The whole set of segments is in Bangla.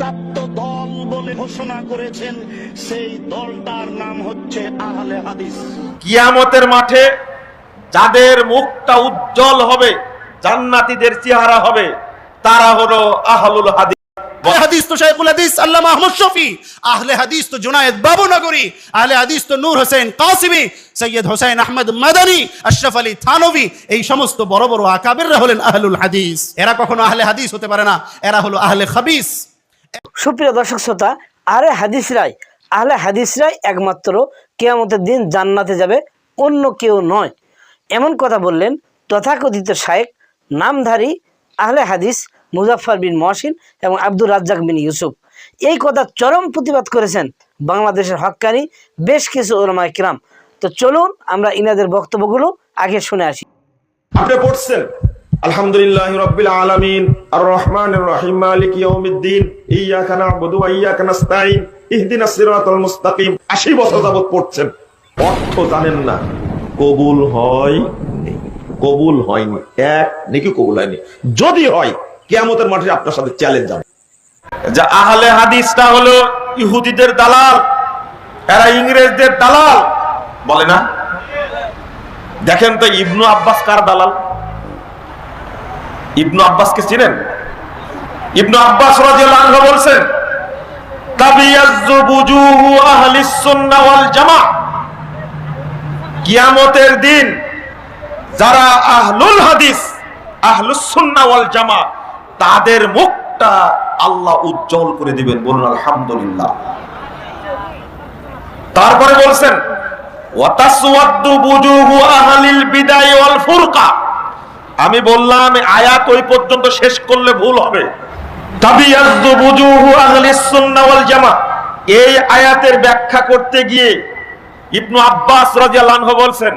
প্রাপ্ত দল বলে ঘোষণা করেছেন সেই দলটার নাম হচ্ছে আহলে হাদিস। কিয়ামতের মাঠে যাদের মুখটা উজ্জ্বল হবে জান্নাতীদের চেহারা হবে তারা হলো আহলুল হাদিস। হাদিস তো শেখুল হাদিস আল্লামা আহমদ শফি। আহলে হাদিস তো জুনায়েদ বাবু নগরী আহলে হাদিস তো নূর হোসেন কাসিমি সৈয়দ হোসেন আহমদ মাদানী আশরাফ আলী থানভী এই সমস্ত বড় বড় আকাবেররা হলেন আহলুল হাদিস। এরা কখনো আহলে হাদিস হতে পারে না এরা হলো আহলে খাবিস। সুপ্রিয় দর্শক শ্রোতা আহলে হাদিসরাই আহলে হাদিসরাই একমাত্র কেয়ামতের দিন জান্নাতে যাবে, অন্য কেউ নয়। এমন কথা বললেন তথাকথিত শায়েক নামধারী আহলে হাদিস মুজাফফর বিন মহসিন এবং আব্দুর রাজ্জাক বিন ইউসুফ। এই কথা চরম প্রতিবাদ করেছেন বাংলাদেশের হক্কানি বেশ কিছু ওলামা কিরাম। তো চলুন আমরা ইনাদের বক্তব্যগুলো আগে শুনে আসি। আপনি পড়ছেন? আলহামদুলিল্লাহ রাব্বিল আলামিন আর রহমান রহিম, মালিক ইয়াউমিদ্দিন, ইয়াকা না'বুদু ওয়া ইয়াকা নাস্তাঈন ইহদিনাস সিরাতাল মুস্তাকিম। 80 বছর যাবত পড়ছেন। অর্থ জানেন না। কবুল হয় কবুল হয়নি এক, নাকি কবুল হয়নি যদি হয়, কিয়ামতের মাঠে আপনার সাথে চ্যালেঞ্জ হবে। যা আহলে হাদিসটা হলো ইহুদিদের দালাল, এরা ইংরেজদের দালাল। বলে না? দেখেন তো ইবনু আব্বাস কার দালাল? ইবনু আব্বাসকে চিনেন? ইবনু আব্বাস বলছেন কিয়ামতের দিন যারা আহলুল হাদিস তাদের মুখটা আল্লাহ উজ্জ্বল করে দিবেন, বলুন আলহামদুলিল্লাহ। তারপরে বলছেন ওয়াতাসওয়াদ্দু বুজুহু আহলিল বিদায় ওয়াল ফুরকা। আমি বললাম আয়াত ওই পর্যন্ত শেষ করলে ভুল হবে। এই আয়াতের ব্যাখ্যা করতে গিয়ে ইবনু আব্বাস আনহু বলছেন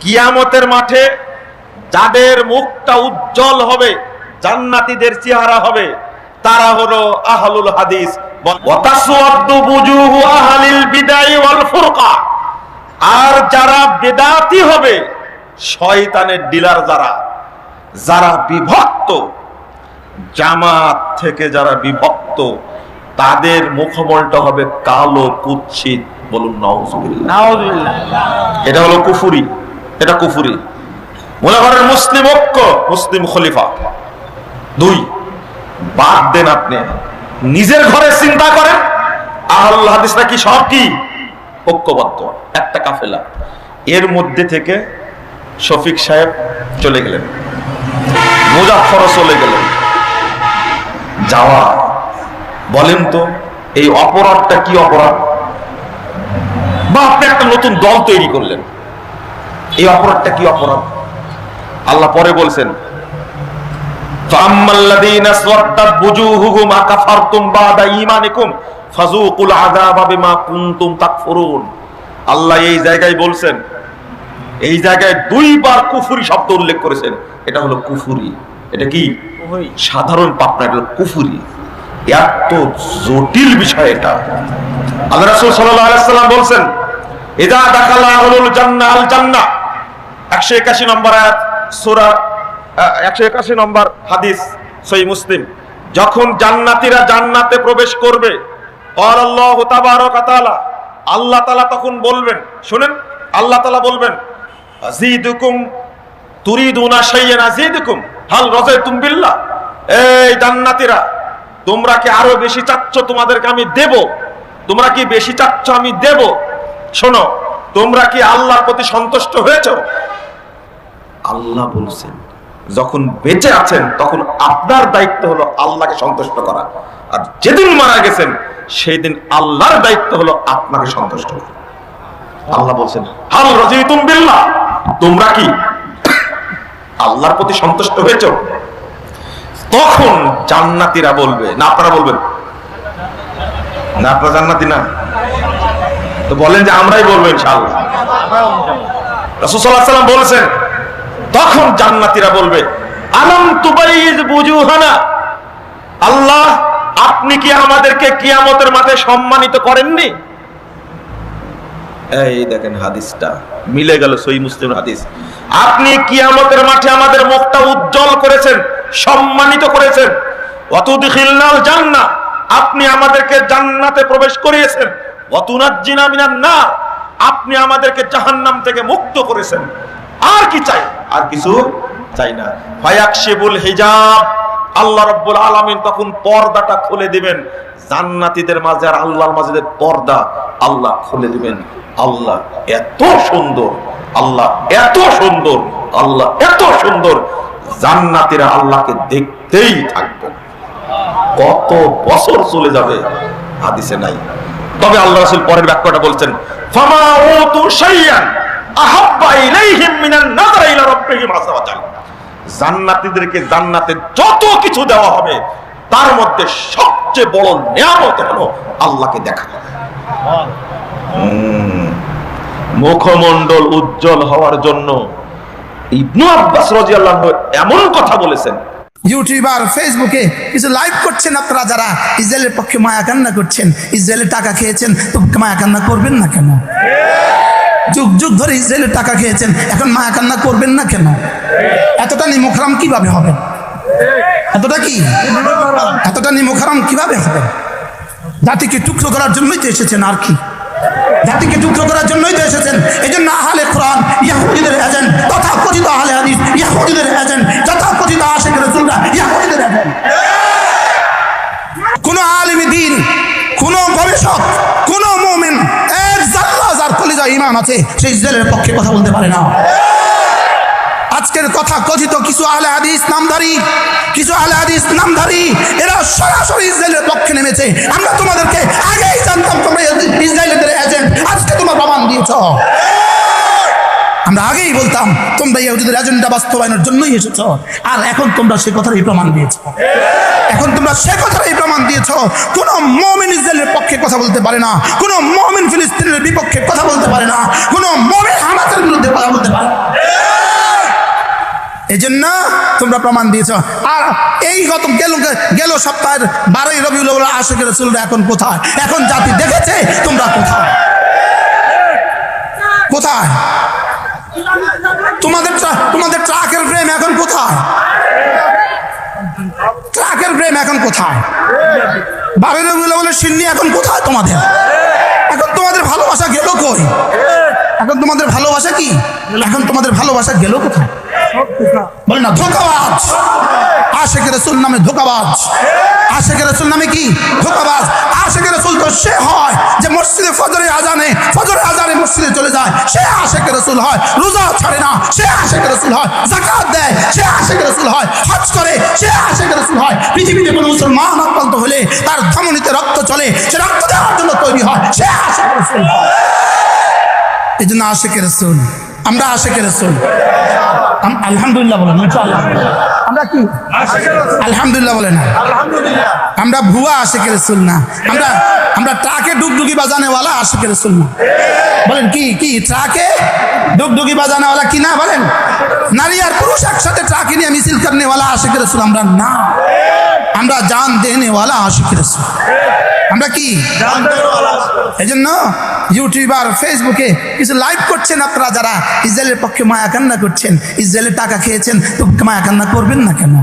কিয়ামতের মাঠে যাদের মুখটা উজ্জ্বল হবে জান্নাতীদের চেহারা হবে তারা হলো আহলুল হাদিস। আর যারা বেদাতি হবে শয়তানের ডিলার যারা যারা বিভক্ত জামাত থেকে যারা বিভক্ত তাদের মুখমলটা হবে কালো কুৎসিত বলুন এটা হলো কুফুরি এটা কুফুরি। মনে করেন মুসলিম ঐক্য মুসলিম খলিফা। দুই বাদ দেন আপনি। নিজের ঘরে চিন্তা করেন আহল হাদিসরা কি সব কি? ঐক্যবদ্ধ একটা কাফেলা। এর মধ্যে থেকে শফিক সাহেব চলে গেলেন। মুজাফর চলে গেলেন। যাওয়া। বলেন তো, এই অপরাধটা কি অপরাধ? বা আপনি একটা নতুন দল তৈরি করলেন। এই অপরাধটা কি অপরাধ? আল্লাহ পরে বলছেন আল্লাহ এই জায়গায় বলছেন এই জায়গায় দুইবার কুফুরি শব্দ উল্লেখ করেছেন। এটা হলো কুফুরি। এটা কি? সাধারণ পাপ না এটা হলো কুফুরি। এত জটিল বিষয় এটা। আল্লাহ রাসূল সাল্লাল্লাহু আলাইহি সাল্লাম বলছেন ইদা দাখালা আহলুল জান্নাহ আল জান্নাহ 181 নম্বর আয়াত সূরা একশো একাশি নম্বর হাদিস সই মুসলিম। যখন জান্নাতীরা জান্নাতে প্রবেশ করবে আল্লাহ আল্লাহ তালা তখন বলবেন শুনেন আল্লাহ বলবেন আল্লাহ বলছেন, যখন বেঁচে আছেন, তখন আপনার দায়িত্ব হলো আল্লাহকে সন্তুষ্ট করা। আর যেদিন মারা গেছেন সেই দিন আল্লাহর দায়িত্ব হলো আপনাকে সন্তুষ্ট করা। আল্লাহ বলছেন, হাল রাজিতুম বিল্লাহ। তোমরা কি আল্লাহর প্রতি সন্তুষ্ট হয়েছ? তখন জান্নাতীরা বলবে, না, আপনারা বলবেন। না, আপনারা জান্নাতি না। তো বলেন যে আমরাই বলব ইনশাআল্লাহ। সাল্লাম বলেছেন, তখন জান্নাতীরা বলবে, আলম তুবাইজ আল্লাহ, আপনি কি আমাদেরকে কিয়ামতের মাঠে সম্মানিত করেননি? এই দেখেন হাদিসটা। মিলে গেল সই মুসলিম হাদিস। আপনি কিয়ামতের মাঠে আমাদের মুখটা উজ্জ্বল করেছেন, সম্মানিত করেছেন। আপনি আমাদেরকে জান্নাতে প্রবেশ করিয়েছেন। আপনি আমাদেরকে জাহান্নাম থেকে মুক্ত করেছেন। আর কি চাই? আর কিছু চাই না। আল্লাহ রাব্বুল আলামিন তখন পর্দাটা খুলে দিবেন। জান্নাতীদের মাঝে আর আল্লাহর মাঝে পর্দা, আল্লাহ খুলে দিবেন। আল্লাহ এত সুন্দর, আল্লাহ এত সুন্দর, আল্লাহ এত সুন্দর। জান্নাতীরা আল্লাহকে দেখতেই থাকবে। কত বছর চলে যাবে হাদিসে নাই। তবে আল্লাহ রাসূল পরের বাক্যটা বলছেন, ফামা উতু শাইয়ান আহাব্বা ইলাইহিম মিনান নাযার ইলা রাব্বিহিম আযza ওয়া জাল। জান্নাতীদেরকে জান্নাতে যত কিছু দেওয়া হবে, তার মধ্যে সবচেয়ে বড় নিয়ামত হলো আল্লাহকে দেখা। হুম, মুখমণ্ডল উজ্জ্বল হওয়ার জন্য ইবনু আব্বাস রাদিয়াল্লাহু আনহু এমন কথা বলেছেন। ইউটিউবার ফেসবুকে কিছু লাইভ করছেন আপনারা যারা ইসরায়েলের পক্ষে মায়া কান্না করছেন ইসরায়েলের টাকা খেয়েছেন তো মায়া কান্না করবেন না কেন? যুগ যুগ ধরে ইসরায়েলের টাকা খেয়েছেন এখন মায়া কান্না করবেন না কেন? এতটা নিমুখরাম কীভাবে হবে? এতটা কি? এতটা নিমুখরাম কীভাবে হবে? জাতিকে টুকরো করার জন্যই তো এসেছেন আর কি? জাতিকে টুকরো করার জন্যই তো এসেছেন। এই জন্য আহলে কোরআন, ইয়াহুদিদের এজেন্ট তথা কথিত আহলে হাদিস, ইয়াহুদিদের এজেন্ট তথা কথিত আশেখ রাসূলরা, ইয়াহুদিদের এজেন্ট কোন আলিম দিন, কোন গবেষক, কোন মুমিন এক জাল্লা যার কলিজা ইমান আছে সেই জেলের পক্ষে কথা বলতে পারে না। আজকের কথা কথিত কিছু আহলে হাদিস নামধারী, কিছু আহলে হাদিস নামধারী, এরা সরাসরি ইসরায়েলের পক্ষে নেমেছে। আমরা তোমাদেরকে আগেই জানতাম তোমরা ইসরায়েলের এজেন্ট আজকে তোমার প্রমাণ দিয়েছ। আমরা আগেই বলতাম, তোমরা ইহুদিদের এজেন্ডা বাস্তবায়নের জন্যই এসেছ। আর এখন তোমরা সে কথারই প্রমাণ দিয়েছ। এখন তোমরা সে কথারই প্রমাণ দিয়েছ। কোন মমিন ইসরায়েলের পক্ষে কথা বলতে পারে না। কোন মমিন ফিলিস্তিনের বিপক্ষে কথা বলতে পারে না। কোন মমিন হামাসের বিরুদ্ধে কথা বলতে পারে না। এজন্য তোমরা প্রমাণ দিয়েছ। আর এই গত গেল গেল সপ্তাহের বারোই রবিউল আশেকের রসুলরা এখন কোথায়? এখন জাতি দেখেছে, তোমরা কোথায়? কোথায়? তোমাদের তোমাদের ট্রাকের প্রেম এখন কোথায়? ট্রাকের প্রেম এখন কোথায়? বারোই রবিউল সিন্নি এখন কোথায় তোমাদের? এখন তোমাদের ভালোবাসা গেল কই? এখন তোমাদের ভালোবাসা কি? এখন তোমাদের ভালোবাসা গেল কোথায়? বলে না হয় যে মসজিদে ফজরে আজানে মুসলমান আক্রান্ত হলে তার ধমনীতে রক্ত চলে। সে রক্ত দেওয়ার জন্য তৈরি হয়। সে আশেকের রসুল এই জন্য আশেকের রসুল আমরা আশেকের রসুল। আলহামদুলিল্লাহ বলেন ইনশাআল্লাহ। আমরা কি? আলহামদুলিল্লাহ বলেন আমরা ভুয়া আশেকের রসুল না। আমরা আমরা ট্রাকে ডুগডুগি বাজানেওয়ালা আশেকের রসুল না। বলেন কি কি ট্রাকে ডুগডুগি বাজানেওয়ালা কি না বলেন? নারী আর পুরুষ একসাথে ট্রাকে নিয়ে মিছিল করনেওয়ালা আশেকের রসুল আমরা না। আমরা জান দেনেওয়ালা আশিক রসুল। আমরা কি? এই জন্য ইউটিউবার ফেসবুকে কিছু লাইভ করছেন আপনারা যারা ইসরায়েলের পক্ষে মায়া কান্না করছেন ইসরায়েলের টাকা খেয়েছেন তো মায়া কান্না করবেন না কেন?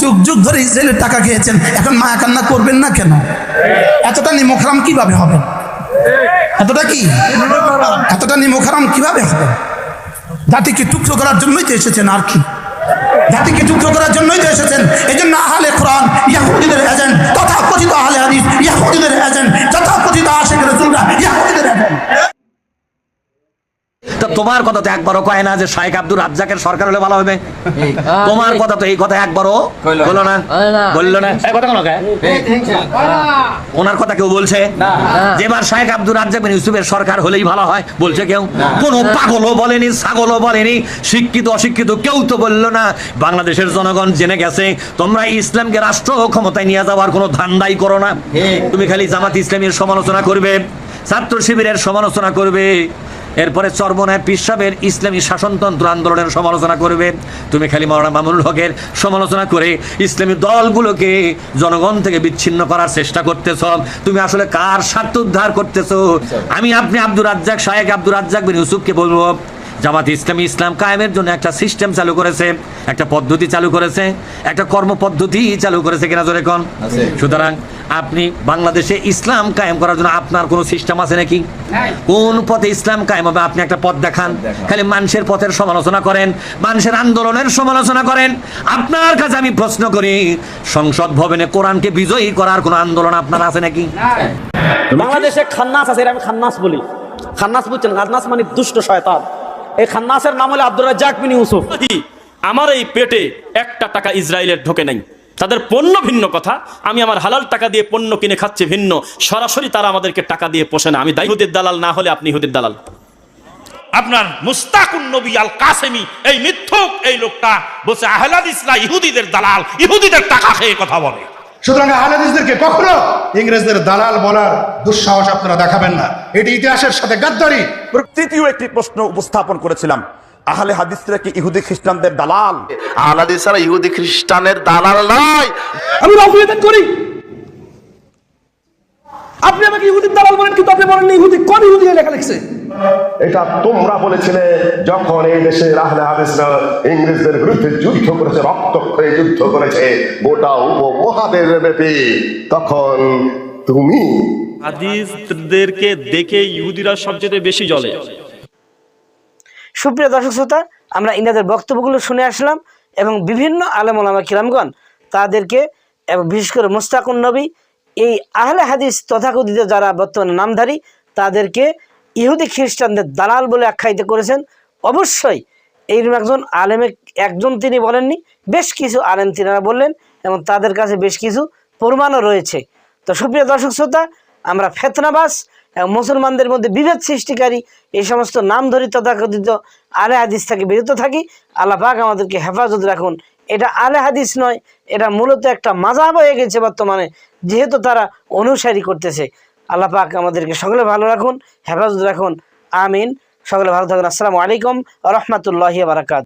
যুগ যুগ ধরে ইসরায়েলের টাকা খেয়েছেন এখন মায়া কান্না করবেন না কেন? এতটা নিমখরাম কীভাবে হবে? এতটা কি? এতটা নিমখরাম কীভাবে হবে? জাতিকে টুকরো করার জন্যই তো এসেছেন আর কি? জাতিকে টুকরো করার জন্যই তো এসেছেন। এই জন্য আহলে কোরআন, ইয়াহুদিদের এজেন্ট তথা কথিত আহলে হাদিস, ইয়াহুদিদের এজেন্ট তথা কথিত আশেখ রসুলরা, ইয়াহুদিদের এজেন্ট তা তোমার কথা তো একবারও কয় না যে শাহেখ আব্দুর রাজ্জাকের সরকার হলে ভালো হবে? তোমার কথা তো এই কথা একবারও বলল না? বলল না? এই কথা কোনো ওনার কথা কেউ বলছে? যেবার শাহেখ আব্দুর রাজ্জাক বিন ইউসুফের সরকার হলেই ভালো হয় বলছে কেউ? কোন পাগলও বলেনি ছাগলও বলেনি শিক্ষিত অশিক্ষিত কেউ তো বলল না। বাংলাদেশের জনগণ জেনে গেছে তোমরা ইসলামকে রাষ্ট্র ক্ষমতায় নিয়ে যাওয়ার কোনো ধান্দাই করো না। তুমি খালি জামাত ইসলামের সমালোচনা করবে ছাত্র শিবিরের সমালোচনা করবে এরপরে চর্মনায় পিসাবের ইসলামী শাসনতন্ত্র আন্দোলনের সমালোচনা করবে। তুমি খালি মরানা মামুনুল হকের সমালোচনা করে ইসলামী দলগুলোকে জনগণ থেকে বিচ্ছিন্ন করার চেষ্টা করতেছ। তুমি আসলে কার স্বার্থ উদ্ধার করতেছ? আমি আপনি আব্দুর রাজ্জাক শাহেক আব্দুর রাজ্জাক বিন ইউসুফকে বলব জামাত ইসলামী ইসলাম কায়েমের জন্য একটা সিস্টেম চালু করেছে একটা পদ্ধতি চালু করেছে একটা কর্ম পদ্ধতি চালু করেছে কিনা জোরে কোন? সুতরাং আপনি বাংলাদেশে ইসলাম কায়েম করার জন্য আপনার কোনো সিস্টেম আছে নাকি? কোন পথে ইসলাম কায়েম হবে? আপনি একটা পথ দেখান। খালি মানুষের পথের সমালোচনা করেন মানুষের আন্দোলনের সমালোচনা করেন। আপনার কাছে আমি প্রশ্ন করি সংসদ ভবনে কোরআনকে বিজয়ী করার কোনো আন্দোলন আপনার আছে নাকি? বাংলাদেশে খান্নাস আছে আমি খান্নাস বলি। খান্নাস বুঝছেন খান্নাস মানে দুষ্ট শয়তান। এই খান্নাসের নাম হলো আব্দুর রাজ্জাক বিন ইউসুফ। আমার এই পেটে একটা টাকা ইসরায়েলের ঢোকে নাই। তাদের পণ্য ভিন্ন কথা আমি আমার হালাল টাকা দিয়ে পণ্য কিনে খাচ্ছি ভিন্ন। সরাসরি তারা আমাদেরকে টাকা দিয়ে পোষে না। আমি দায়ুদের দালাল না হলে আপনি হুদের দালাল। আপনার মুস্তাকুন নবী আল কাসেমি এই মিথ্যুক এই লোকটা বলছে আহলাদ ইসলা ইহুদিদের দালাল ইহুদিদের টাকা খেয়ে কথা বলে। সুতরাং আহলাদিসদেরকে কখনো ইংরেজদের দালাল বলার দুঃসাহস আপনারা দেখাবেন না। এটি ইতিহাসের সাথে গাদ্দারি। তৃতীয় একটি প্রশ্ন উপস্থাপন করেছিলাম। আহলে হাদিসরা কি ইহুদি খ্রিস্টানদের দালাল? আহলাদিসরা ছাড়া ইহুদি খ্রিস্টানের দালাল নাই। আমি রাফিয়াদান করি। আপনি আমাকে ইহুদির দালাল বলেন কিন্তু আপনি বলেন ইহুদি কোন ইহুদি লেখা লিখছে? এটা তোমরা বলেছিলে যখন এই দেশের আহলে হাদিসরা ইংরেজদের বিরুদ্ধে যুদ্ধ করেছে রক্তক্ষয়ী যুদ্ধ করেছে গোটা উপমহাদেশ ব্যাপী তখন তুমি হাদিসদেরকে দেখে ইহুদিরা সবচেয়ে বেশি জ্বলে। সুপ্রিয় দর্শক শ্রোতা আমরা ইনাদের বক্তব্যগুলো শুনে আসলাম এবং বিভিন্ন আলেম ওলামা কিরামগণ তাদেরকে এবং বিশেষ করে মুস্তাকুন নবী এই আহলে হাদিস তথাকথিত যারা বর্তমানে নামধারী, তাদেরকে ইহুদি খ্রিস্টানদের দালাল বলে আখ্যায়িত করেছেন। অবশ্যই এইরকম একজন আলেমে, একজন তিনি বলেননি, বেশ কিছু আলেম তিনারা বললেন এবং তাদের কাছে বেশ কিছু প্রমাণও রয়েছে। তো সুপ্রিয় দর্শক শ্রোতা, আমরা ফেতনাবাস এবং মুসলমানদের মধ্যে বিভেদ সৃষ্টিকারী এই সমস্ত নাম ধরি তথাকথিত আলে হাদিস থেকে বিরত থাকি। আল্লাহ পাক আমাদেরকে হেফাজত রাখুন। এটা আলে হাদিস নয়, এটা মূলত একটা মাজাব হয়ে গেছে বর্তমানে। যেহেতু তারা অনুসারী করতেছে, আল্লাহ পাক আমাদেরকে সকলে ভালো রাখুন, হেফাজত রাখুন, আমিন। সকলে ভালো থাকুন। আসসালামু আলাইকুম রহমতুল্লাহ বারাকাত